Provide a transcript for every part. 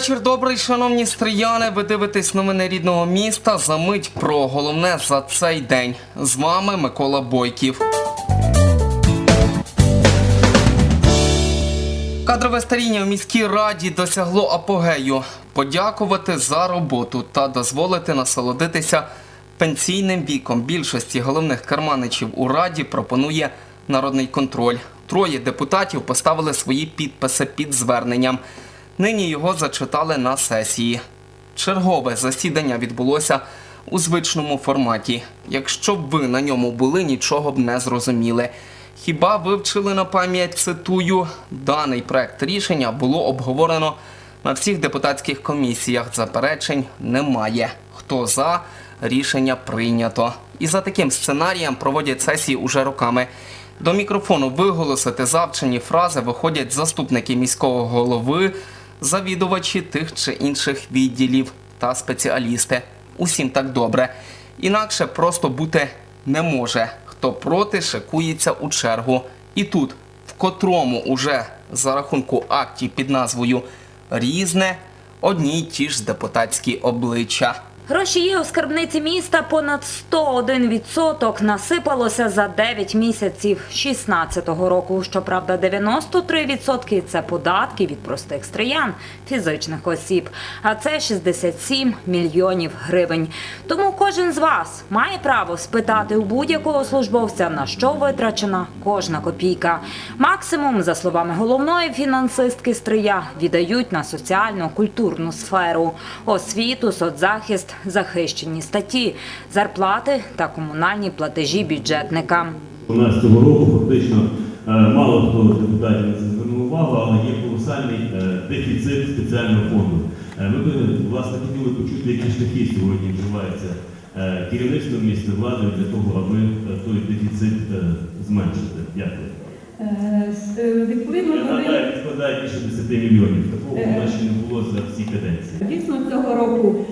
Вечір добрий, шановні стріяни. Ви дивитесь новини рідного міста. Замить про головне за цей день. З вами Микола Бойків. Кадрове старіння в міській раді досягло апогею. Подякувати за роботу та дозволити насолодитися пенсійним віком. Більшості головних карманичів у раді пропонує народний контроль. Троє депутатів поставили свої підписи під зверненням. Нині його зачитали на сесії. Чергове засідання відбулося у звичному форматі. Якщо б ви на ньому були, нічого б не зрозуміли. Хіба вивчили на пам'ять цитую, даний проект рішення було обговорено на всіх депутатських комісіях. Заперечень немає. Хто за рішення прийнято. І за таким сценарієм проводять сесії уже роками. До мікрофону виголосити завчені фрази виходять заступники міського голови, завідувачі тих чи інших відділів та спеціалісти. Усім так добре. Інакше просто бути не може. Хто проти, шикується у чергу. І тут, в котрому уже за рахунку актів під назвою Різне, одні й ті ж депутатські обличчя. Гроші є у скарбниці міста понад 101% насипалося за 9 місяців 2016 року. Щоправда, 93% – це податки від простих стриян, фізичних осіб, а це 67 мільйонів гривень. Тому кожен з вас має право спитати у будь-якого службовця, на що витрачена кожна копійка. Максимум, за словами головної фінансистки Стрия, віддають на соціальну культурну сферу, освіту, соцзахист, захищені статті, зарплати та комунальні платежі бюджетникам. У нас цього року фактично е, мало хто з депутатів на це звернув увагу, але є колосальний е, дефіцит спеціального фонду. Е, Ми б, власне хотіли почути, які шляхи сьогодні вживаються е, керівництвом міста владою для того, аби е, той дефіцит е, зменшити. Дякую. Е, е, Відповідно складає більше 10 мільйонів. Такого Е. у нас ще не було за всі каденції. дійсно цього року е,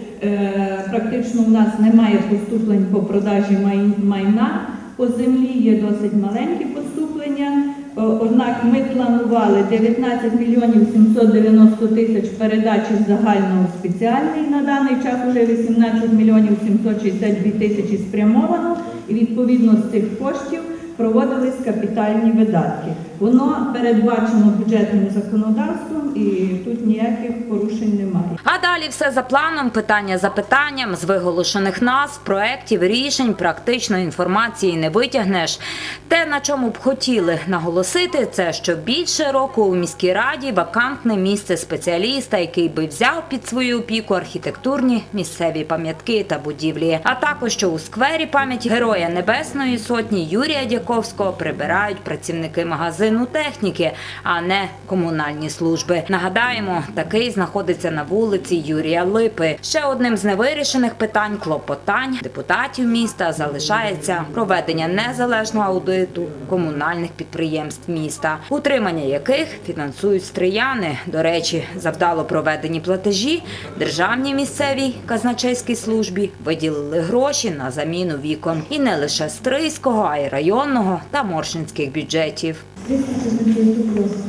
практично у нас немає поступлень по продажі майна по землі, є досить маленькі поступлення. Однак ми планували 19 мільйонів 790 тисяч передачі загального в спеціальний. На даний час вже 18 мільйонів 762 тисячі спрямовано. І відповідно з цих коштів проводились капітальні видатки. Воно передбачено бюджетним законодавством і тут ніяких порушень немає. А далі все за планом, питання за питанням, з виголошених назв, проєктів, рішень, практичної інформації не витягнеш. Те, на чому б хотіли наголосити, це що більше року у міській раді вакантне місце спеціаліста, який би взяв під свою опіку архітектурні місцеві пам'ятки та будівлі. А також що у сквері пам'яті Героя Небесної Сотні Юрія Дяковського прибирають працівники магазину техніки, а не комунальні служби. Нагадаємо, такий знаходиться на вулиці Юрія Липи. Ще одним з невирішених питань клопотань депутатів міста залишається проведення незалежного аудиту комунальних підприємств міста, утримання яких фінансують стрияни. До речі, за вдало проведені платежі державній місцевій казначейській службі виділили гроші на заміну вікон і не лише стрийського, а й районного та моршинських бюджетів.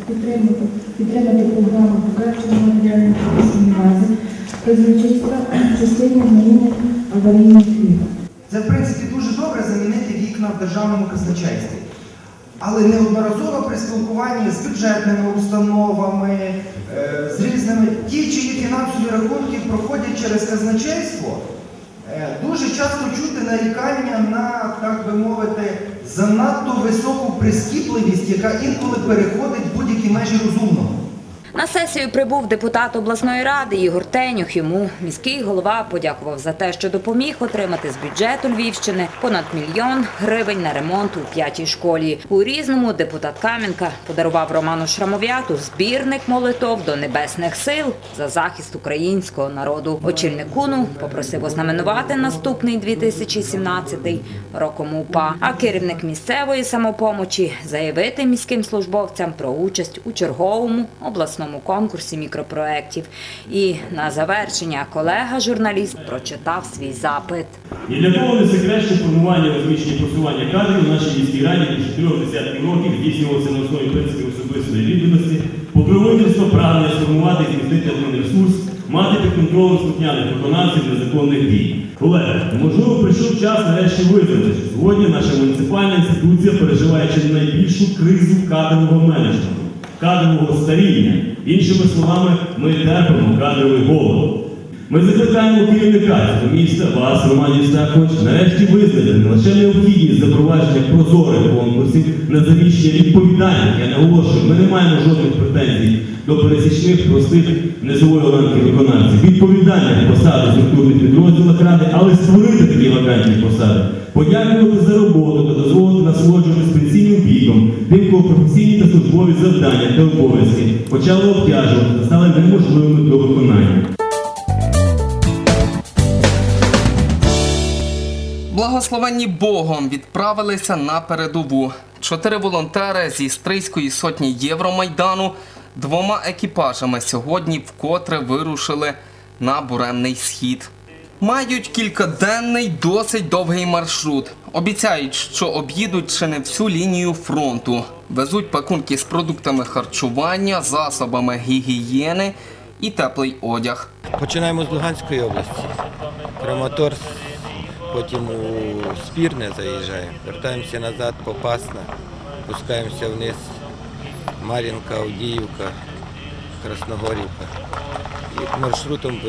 Підтримати, підтримати програму покращення матеріально-технічної бази казначейства в частині заміни аварійних вікон. Це, в принципі, дуже добре замінити вікна в державному казначействі. Але неодноразово при спілкуванні з бюджетними установами, е, з різними ті, чиї фінансові рахунки проходять через казначейство, е, дуже часто чути нарікання на, так би мовити, занадто високу прискіпливість, яка інколи переходить будь-які межі розумного. На сесію прибув депутат обласної ради Ігор Тенюх. Йому міський голова подякував за те, що допоміг отримати з бюджету Львівщини понад мільйон гривень на ремонт у п'ятій школі. У різному депутат Кам'янка подарував Роману Шрамов'яту збірник молитов до небесних сил за захист українського народу. Очільник КУНу попросив ознаменувати наступний 2017 роком УПА. А керівник місцевої самопомочі заявити міським службовцям про участь у черговому обласному конкурсі мікропроєктів. І на завершення колега-журналіст прочитав свій запит. І для того не секрет, що формування розміщення просування кадрів в нашій міській раді до чотирьох десятків років здійснювалося на основі принципів особистої відданості, покровительство прагнення сформувати і змістити адмінресурс мати під контролем слухняних виконавців незаконних дій. Колеги, можливо, прийшов час нарешті визнати, що сьогодні наша муніципальна інституція переживає чи найбільшу кризу кадрового менеджменту, кадрового старіння. Іншими словами, ми терпимо кадровий голод. Ми закликаємо керівника цього міста, вас, Романів Стахович, нарешті визнати не лише необхідність запровадження прозорих конкурсів на завіщення відповідальних. Я наголошую, ми не маємо жодних претензій до пересічних простих низової ланки виконавців. Відповідальних посад структурних підрозділах ради, але створити такі вакантні посади, подякувати за роботу та дозволити насолоджуватись пенсійним віком, тим, кого професійні та службові завдання та обов'язки почали обтяжувати та стали неможливими до виконання. Благословенні Богом відправилися на передову. Чотири волонтери зі Стрийської сотні Євромайдану двома екіпажами сьогодні вкотре вирушили на буремний схід. Мають кількаденний досить довгий маршрут. Обіцяють, що об'їдуть чи не всю лінію фронту. Везуть пакунки з продуктами харчування, засобами гігієни і теплий одяг. Починаємо з Луганської області. Краматорськ, потім у Спірне заїжджаємо, вертаємося назад, Попасна, пускаємося вниз, Мар'їнка, Авдіївка, Красногорівка. І маршрутом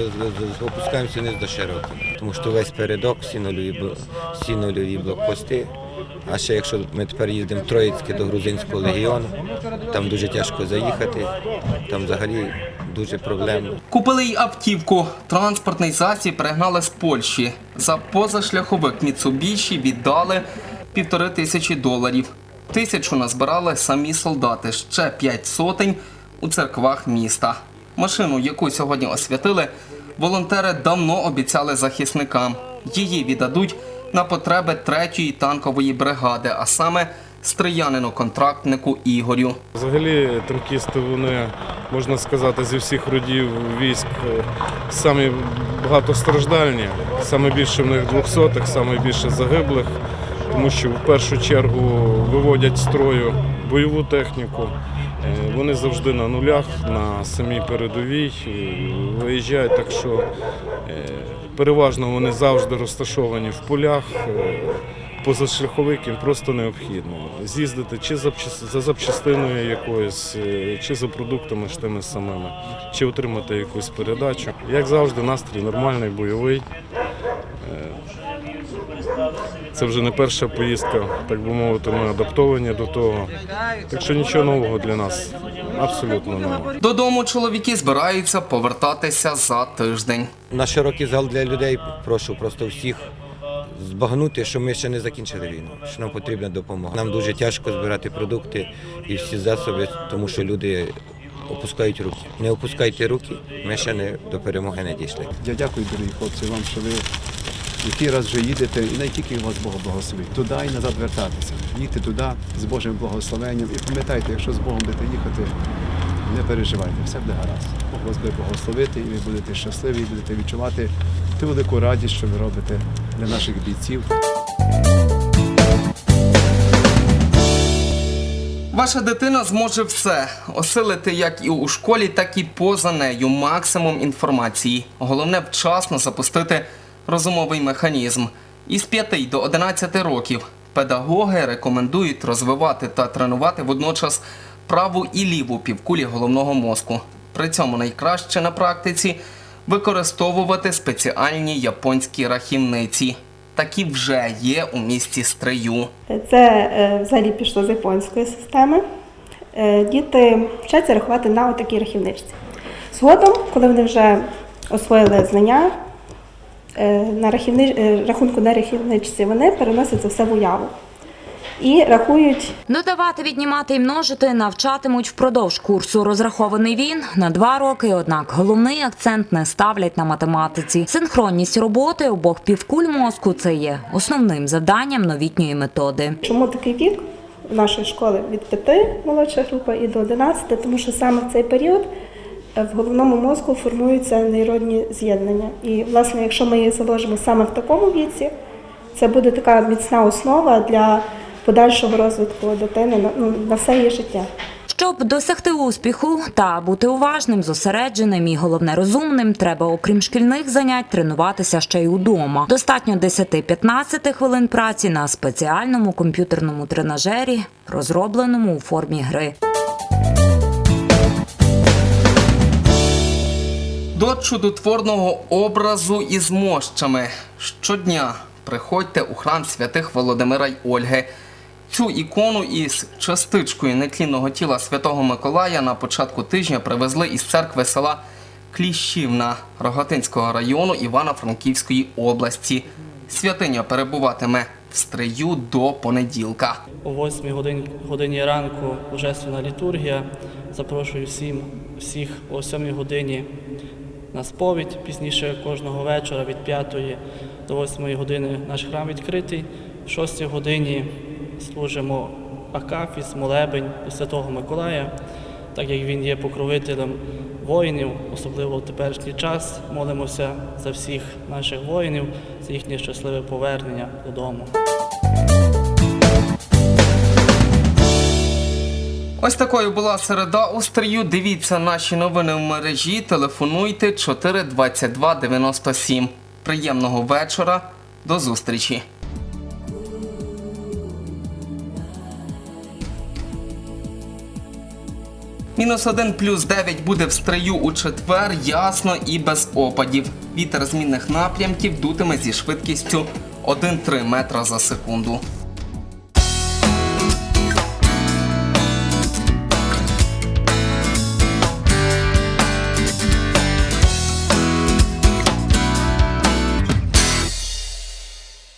опускаємося вниз до Широкіна. Тому що весь передок, всі нульові, всі нульові блокпости. А ще якщо ми тепер їздимо в Троїцьке до Грузинського легіону, там дуже тяжко заїхати, там взагалі дуже проблемно. Купили й автівку. Транспортний засіб пригнали з Польщі. За позашляховик Mitsubishi віддали півтори тисячі доларів. Тисячу назбирали самі солдати, ще п'ять сотень у церквах міста. Машину, яку сьогодні освятили, волонтери давно обіцяли захисникам. Її віддадуть на потреби третьої танкової бригади, а саме стріянину-контрактнику Ігорю. Взагалі танкісти вони, можна сказати, зі всіх родів військ е, самі багатостраждальні, саме більше в них двохсотих, саме більше загиблих, тому що в першу чергу виводять строю бойову техніку. Е, Вони завжди на нулях, на самій передовій виїжджають, так що е, переважно вони завжди розташовані в полях. е, позашляховик їм просто необхідно. З'їздити чи за запчастиною якоюсь, е, чи за продуктами ж тими самими, чи отримати якусь передачу. Як завжди, настрій нормальний, бойовий. Е, Це вже не перша поїздка, так би мовити, ми адаптовані до того. Так що нічого нового для нас абсолютно немає. Додому чоловіки збираються повертатися за тиждень. На широкий зал для людей прошу просто всіх збагнути, що ми ще не закінчили війну, що нам потрібна допомога. Нам дуже тяжко збирати продукти і всі засоби, тому що люди опускають руки. Не опускайте руки, ми ще не до перемоги не дійшли. Я дякую, дорогі хлопці, вам, що ви який раз вже їдете, і не тільки вас Бог благословить, туди і назад вертатися. Їдьте туди з Божим благословенням. І пам'ятайте, якщо з Богом будете їхати, не переживайте, все буде гаразд. Бог вас буде благословити, і ви будете щасливі, і будете відчувати ту велику радість, що ви робите для наших бійців. Ваша дитина зможе все осилити як і у школі, так і поза нею максимум інформації. Головне вчасно запустити розумовий механізм. Із 5 до 11 років педагоги рекомендують розвивати та тренувати водночас праву і ліву півкулі головного мозку. При цьому найкраще на практиці використовувати спеціальні японські рахівниці. Такі вже є у місті Стрию. Це е, взагалі пішло з японської системи. Е, Діти вчаться рахувати на отакій рахівничці. Згодом, коли вони вже освоїли знання на рахівни... е, рахунку на рахівничці, вони переносять це все в уяву і рахують Додавати, віднімати і множити навчатимуть впродовж курсу. Розрахований він на два роки. Однак головний акцент не ставлять на математиці. Синхронність роботи обох півкуль мозку це є основним завданням новітньої методи. Чому такий вік в нашої школи від 5 молодша група і до 11, тому що саме в цей період е, в головному мозку формуються нейронні з'єднання. І, власне, якщо ми їх заложимо саме в такому віці, це буде така міцна основа для подальшого розвитку дитини ну, на все її життя. Щоб досягти успіху та бути уважним, зосередженим і головне розумним, треба, окрім шкільних занять, тренуватися ще й удома. Достатньо 10-15 хвилин праці на спеціальному комп'ютерному тренажері, розробленому у формі гри. До чудотворного образу із мощами. Щодня приходьте у храм святих Володимира й Ольги. Цю ікону із частичкою нетлінного тіла святого Миколая на початку тижня привезли із церкви села Кліщівна Рогатинського району Івано-Франківської області. Святиня перебуватиме в стрию до понеділка. О 8 годині, годині ранку Божественна літургія. Запрошую всім, всіх о 7 годині на сповідь. Пізніше кожного вечора від 5 до 8 години наш храм відкритий. В 6 годині служимо Акафіс, молебень до Святого Миколая, так як він є покровителем воїнів, особливо в теперішній час. Молимося за всіх наших воїнів, за їхнє щасливе повернення додому. Ось такою була середа у стрію. Дивіться наші новини в мережі. Телефонуйте 422 97. Приємного вечора. До зустрічі. Мінус 1 плюс 9 буде в стрию у четвер, ясно і без опадів. Вітер змінних напрямків дутиме зі швидкістю 1-3 метра за секунду.